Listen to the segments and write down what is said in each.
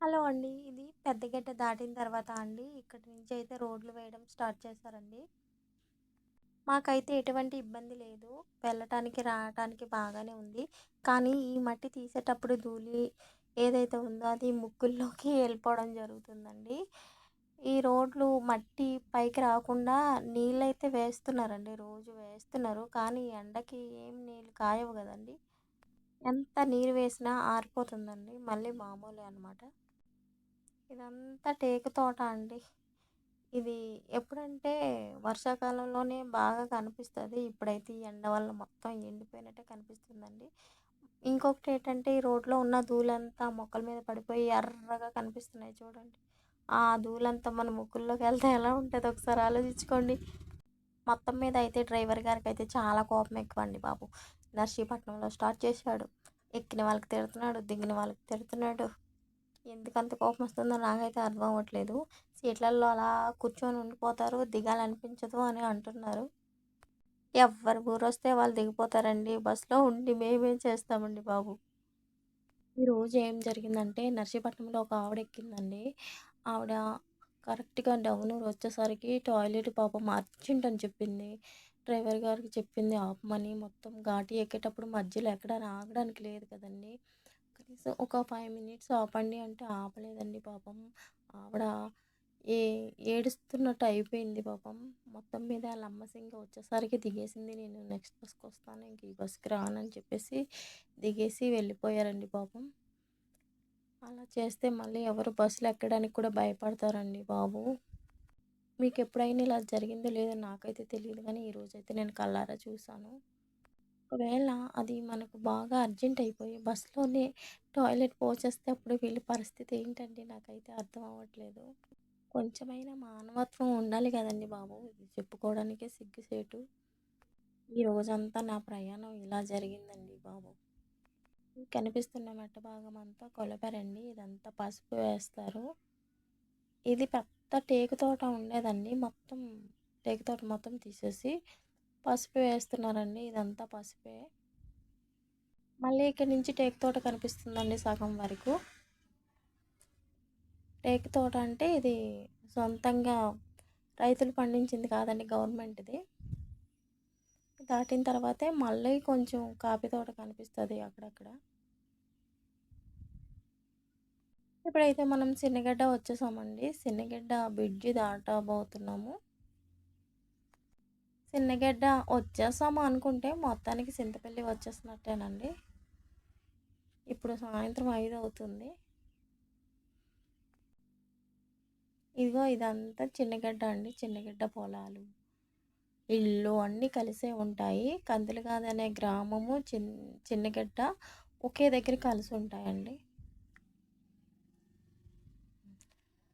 Hello అండి ఇది పెద్దగడ్డ దాటిన తర్వాత అండి ఇక్కడి నుంచి అయితే రోడ్లు వేయడం స్టార్ట్ చేశారండి. మాకైతే ఎటువంటి ఇబ్బంది లేదు వెళ్ళటానికి రావటానికి బాగానే ఉంది. కానీ ఈ మట్టి తీసేటప్పుడు ధూళి ఏదైతే ఉందో అది ముక్కుల్లోకి వెళ్ళిపోవడం జరుగుతుందండి. ఈ రోడ్లు మట్టి పైకి రాకుండా నీళ్ళైతే వేస్తున్నారండి. రోజు వేస్తున్నారు. కానీ ఎండకి ఏం నీళ్ళు కాయవు కదండి. ఎంత నీరు వేసినా ఆరిపోతుందండి. మళ్ళీ మామూలే అనమాట ఇదంతా టేకు తోట అండి. ఇది ఎప్పుడంటే వర్షాకాలంలోనే బాగా కనిపిస్తుంది. ఇప్పుడైతే ఈ ఎండ వల్ల మొత్తం ఎండిపోయినట్టే కనిపిస్తుందండి. ఇంకొకటి ఏంటంటే ఈ రోడ్లో ఉన్న ధూళంతా మొక్కల మీద పడిపోయి ఎర్రగా కనిపిస్తున్నాయి చూడండి. ఆ ధూళంతా మన ముక్కుల్లోకి వెళ్తే ఎలా ఉంటుంది? ఒకసారి ఆలోచించుకోండి. మొత్తం మీద అయితే డ్రైవర్ గారికి అయితే చాలా కోపం ఎక్కువ అండి బాబు. నర్సీపట్నంలో స్టార్ట్ చేశాడు. ఎక్కిన వాళ్ళకి తిడుతున్నాడు దిగిన వాళ్ళకి తిడుతున్నాడు. ఎందుకంత కోపం వస్తుందో నాకైతే అర్థం అవ్వట్లేదు. సీట్లలో అలా కూర్చొని ఉండిపోతారు దిగాలనిపించదు అని అంటున్నారు. ఎవరు ఊరొస్తే వాళ్ళు దిగిపోతారండి. బస్సులో ఉండి మేమేం చేస్తామండి బాబు? ఈరోజు ఏం జరిగిందంటే నర్సీపట్నంలో ఒక ఆవిడ ఎక్కిందండి. ఆవిడ కరెక్ట్గా డౌన్ వచ్చేసరికి టాయిలెట్ పాపం అర్జెంట్ అని చెప్పింది. డ్రైవర్ గారికి చెప్పింది ఆపమని మొత్తం ఘాటి ఎక్కేటప్పుడు మధ్యలో ఎక్కడ ఆగడానికి లేదు కదండి. కనీసం ఒక ఫైవ్ మినిట్స్ ఆపండి అంటే ఆపలేదండి పాపం. ఆవిడ ఏ ఏడుస్తున్నట్టు అయిపోయింది పాపం. మొత్తం మీద లమ్మసింగ వచ్చేసరికి దిగేసింది. నేను నెక్స్ట్ బస్కి వస్తాను ఇంక ఈ బస్కి రానని చెప్పేసి దిగేసి వెళ్ళిపోయారండి పాపం. అలా చేస్తే మళ్ళీ ఎవరు బస్సులు ఎక్కడానికి కూడా భయపడతారండి బాబు. మీకు ఎప్పుడైనా ఇలా జరిగిందో లేదో నాకైతే తెలియదు కానీ ఈరోజైతే నేను కళ్ళారా చూశాను. ఒకవేళ అది మనకు బాగా అర్జెంట్ అయిపోయి బస్సులోనే టాయిలెట్ పోచేస్తే అప్పుడు వీళ్ళ పరిస్థితి ఏంటండి? నాకైతే అర్థం అవ్వట్లేదు. కొంచెమైనా మానవత్వం ఉండాలి కదండి బాబు. ఇది చెప్పుకోవడానికే సిగ్గుసేటు. ఈ రోజంతా నా ప్రయాణం ఇలా జరిగిందండి బాబు. కనిపిస్తున్న మెట్ట భాగం అంతా. కొలపరండి ఇదంతా పసుపు వేస్తారు. ఇది పెద్ద టేకు తోట ఉండేదండి. మొత్తం టేకు తోట మొత్తం తీసేసి పసుపు వేస్తున్నారండి. ఇదంతా పసుపే. మళ్ళీ ఇక్కడ నుంచి టేకు తోట కనిపిస్తుందండి సగం వరకు. టేకు తోట అంటే ఇది సొంతంగా రైతులు పండించింది కాదండి గవర్నమెంట్ది. దాటిన తర్వాతే మళ్ళీ కొంచెం కాఫీ తోట కనిపిస్తుంది అక్కడక్కడ. ఇప్పుడైతే మనం సిన్నగడ్డ వచ్చేసామండి. సిన్నగడ్డ బ్రిడ్జి దాటబోతున్నాము. సిన్నగడ్డ వచ్చేసాము అనుకుంటే మొత్తానికి చింతపల్లి వచ్చేసినట్టేనండి. ఇప్పుడు సాయంత్రం ఐదు అవుతుంది. ఇదిగో ఇదంతా చిన్నగడ్డ అండి. చిన్నగడ్డ పొలాలు. ఇల్లు అన్నీ కలిసే ఉంటాయి. కందులుగాది అనే గ్రామము చిన్ చిన్నగడ్డ ఒకే దగ్గర కలిసి ఉంటాయండి.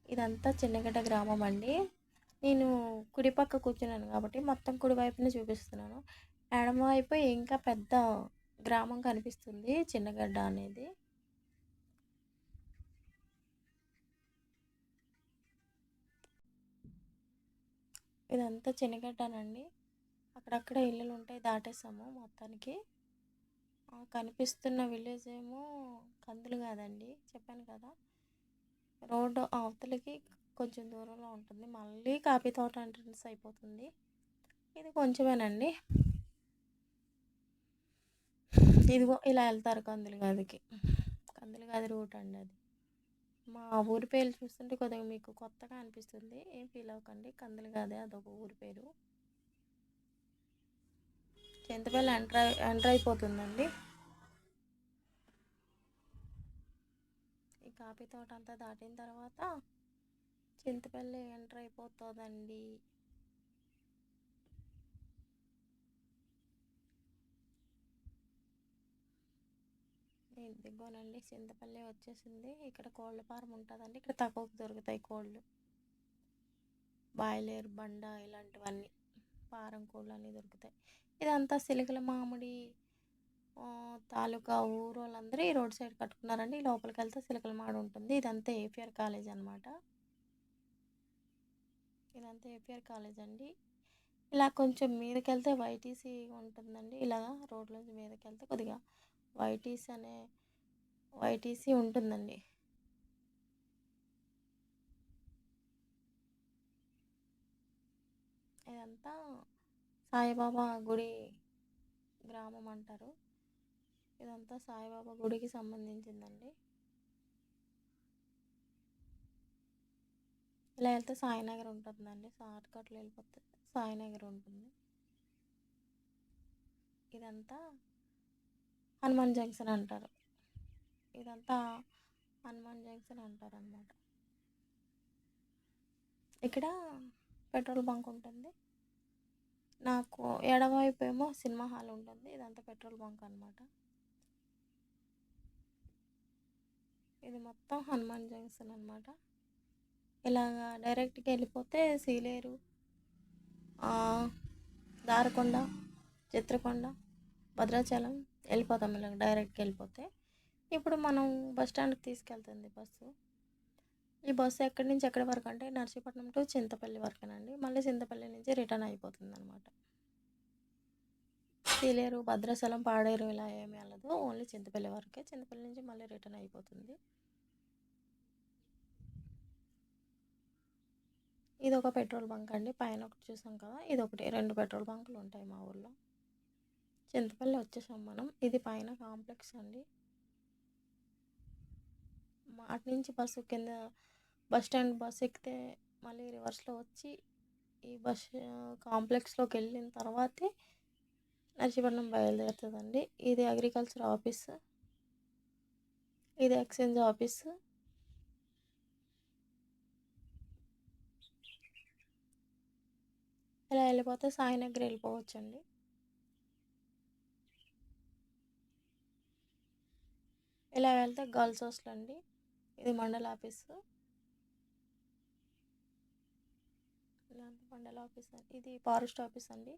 ఇదంతా చిన్నగడ్డ గ్రామం అండి. నేను కుడి పక్క కూర్చున్నాను కాబట్టి మొత్తం కుడివైపునే చూపిస్తున్నాను. ఎడమవైపు ఇంకా పెద్ద గ్రామం కనిపిస్తుంది చిన్నగడ్డ అనేది. ఇదంతా చిన్నగడ్డనండి అక్కడక్కడ ఇల్లులు ఉంటాయి దాటేసాము మొత్తానికి. కనిపిస్తున్న విలేజ్ ఏమో కందులు కాదండి చెప్పాను కదా. రోడ్డు అవతలకి కొంచెం దూరంలో ఉంటుంది. మళ్ళీ కాఫీ తోట ఎంట్రన్స్ అయిపోతుంది. ఇది కొంచెమేనండి. ఇదిగో ఇలా వెళ్తారు కందులు గదికి. కందులు గది రూట్ అండి అది. మా ఊరి పేరు చూస్తుంటే కొద్దిగా మీకు కొత్తగా అనిపిస్తుంది. ఏం ఫీల్ అవ్వకండి. కందులు కాదే అదొక ఊరి పేరు. చింతపల్లి ఎంటర్ ఎంటర్ అయిపోతుందండి ఈ కాఫీ తోట అంతా దాటిన తర్వాత చింతపల్లి ఎంటర్ అయిపోతుందండి ఇదిగోనండి చింతపల్లి వచ్చేసింది. ఇక్కడ కోళ్ళ ఫారం ఉంటుందండి. ఇక్కడ తక్కువకు దొరుకుతాయి కోళ్ళు. బాయిలేరు బండ ఇలాంటివన్నీ. పారం కోళ్ళు అన్నీ దొరుకుతాయి. ఇదంతా సిలికల మామిడి తాలూకా ఊరు వాళ్ళందరూ ఈ రోడ్ సైడ్ కట్టుకున్నారండి. లోపలికి వెళ్తే సిలికల మామిడి ఉంటుంది. ఇదంతా ఏపీఆర్ కాలేజ్ అనమాట ఇదంతా ఏపీఆర్ కాలేజ్ అండి. ఇలా కొంచెం మీదకెళ్తే వైటీసీ ఉంటుందండి. ఇలాగా రోడ్లోంచి మీదకెళ్తే కొద్దిగా వైటీసీ అనే వైటీసీ ఉంటుందండి. ఇదంతా సాయిబాబా గుడి గ్రామం అంటారు. ఇదంతా సాయిబాబా గుడికి సంబంధించిందండి. ఇలా వెళ్తే సాయినగర్ ఉంటుందండి. షార్ట్ కట్లో వెళ్ళిపోతే సాయినగర్ ఉంటుంది. ఇదంతా హనుమాన్ జంక్షన్ అంటారు. ఇదంతా హనుమాన్ జంక్షన్ అంటారు అనమాట ఇక్కడ పెట్రోల్ బంక్ ఉంటుంది. నాకు ఎడవైపు ఏమో సినిమా హాల్ ఉంటుంది. ఇదంతా పెట్రోల్ బంక్ అనమాట ఇది మొత్తం హనుమాన్ జంక్షన్ అనమాట ఇలాగా డైరెక్ట్గా వెళ్ళిపోతే సీలేరు దారకొండ చిత్రకొండ భద్రాచలం వెళ్ళిపోతాం ఇలాగ డైరెక్ట్గా వెళ్ళిపోతే. ఇప్పుడు మనం బస్ స్టాండ్కి తీసుకెళ్తుంది బస్సు. ఈ బస్సు ఎక్కడి నుంచి ఎక్కడి వరకు అంటే నర్సీపట్నం టు చింతపల్లి వరకేనండి. మళ్ళీ చింతపల్లి నుంచి రిటర్న్ అయిపోతుంది అనమాట సీలేరు భద్రాచలం పాడేరు ఇలా ఏమీ వెళ్ళదు. ఓన్లీ చింతపల్లి వరకే. చింతపల్లి నుంచి మళ్ళీ రిటర్న్ అయిపోతుంది. ఇది ఒక పెట్రోల్ బంక్ అండి. పైన ఒకటి చూసాం కదా. ఇది ఒకటి రెండు పెట్రోల్ బంకులు ఉంటాయి మా ఊళ్ళో చింతపల్లి వచ్చేసాం మనం. ఇది పైన కాంప్లెక్స్ అండి. అటు నుంచి బస్సు కింద బస్ స్టాండ్ బస్ ఎక్కితే మళ్ళీ రివర్స్లో వచ్చి ఈ బస్ కాంప్లెక్స్లోకి వెళ్ళిన తర్వాతే నర్సీపట్నం బయలుదేరుతుందండి. ఇది అగ్రికల్చర్ ఆఫీస్ ఇది ఎక్స్చేంజ్ ఆఫీస్ ఇలా వెళ్ళిపోతే సాయినగర్ వెళ్ళిపోవచ్చండి. ఇలా వెళ్తే గర్ల్స్ హాస్టల్ అండి? ఇది మండల ఆఫీసు. మండల ఆఫీస్ ఇది ఫారెస్ట్ ఆఫీస్ అండి.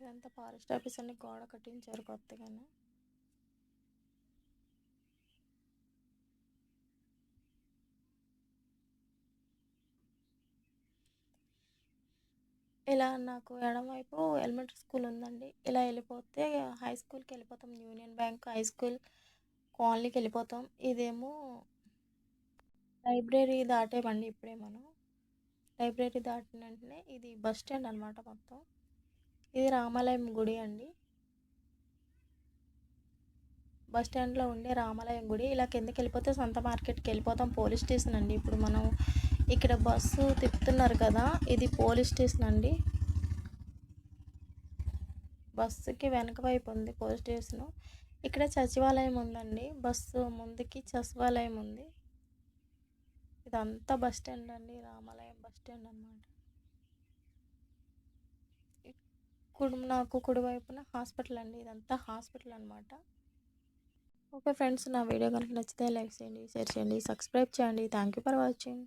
ఇదంతా ఫారెస్ట్ ఆఫీస్ అండి. గోడ కట్టించారు కొత్తగానే. ఇలా నాకు ఎడమవైపు ఎలిమెంటరీ స్కూల్ ఉందండి. ఇలా వెళ్ళిపోతే హై స్కూల్కి వెళ్ళిపోతాం. యూనియన్ బ్యాంక్ హై స్కూల్ కాలనీకి వెళ్ళిపోతాం. ఇదేమో లైబ్రరీ దాటేమండి ఇప్పుడే మనం. లైబ్రరీ దాటిన వెంటనే ఇది బస్ స్టాండ్ అనమాట మొత్తం. ఇది రామాలయం గుడి అండి. బస్ స్టాండ్లో ఉండే రామాలయం గుడి. ఇలా కిందకి వెళ్ళిపోతే సొంత మార్కెట్కి వెళ్ళిపోతాం. పోలీస్ స్టేషన్ అండి. ఇప్పుడు మనం ఇక్కడ బస్సు తిప్పుతున్నారు కదా ఇది పోలీస్ స్టేషన్ అండి. బస్సుకి వెనక వైపు ఉంది పోలీస్ స్టేషన్. ఇక్కడ సచివాలయం ఉందండి బస్సు ముందుకి సచివాలయం ఉంది. ఇదంతా బస్ స్టాండ్ అండి రామాలయం బస్ స్టాండ్ అనమాట కుడి నాకు కుడివైపున హాస్పిటల్ అండి ఇదంతా హాస్పిటల్ అనమాట ఓకే ఫ్రెండ్స్ నా వీడియో కనుక నచ్చితే లైక్ చేయండి షేర్ చేయండి సబ్స్క్రైబ్ చేయండి. Thank you for watching.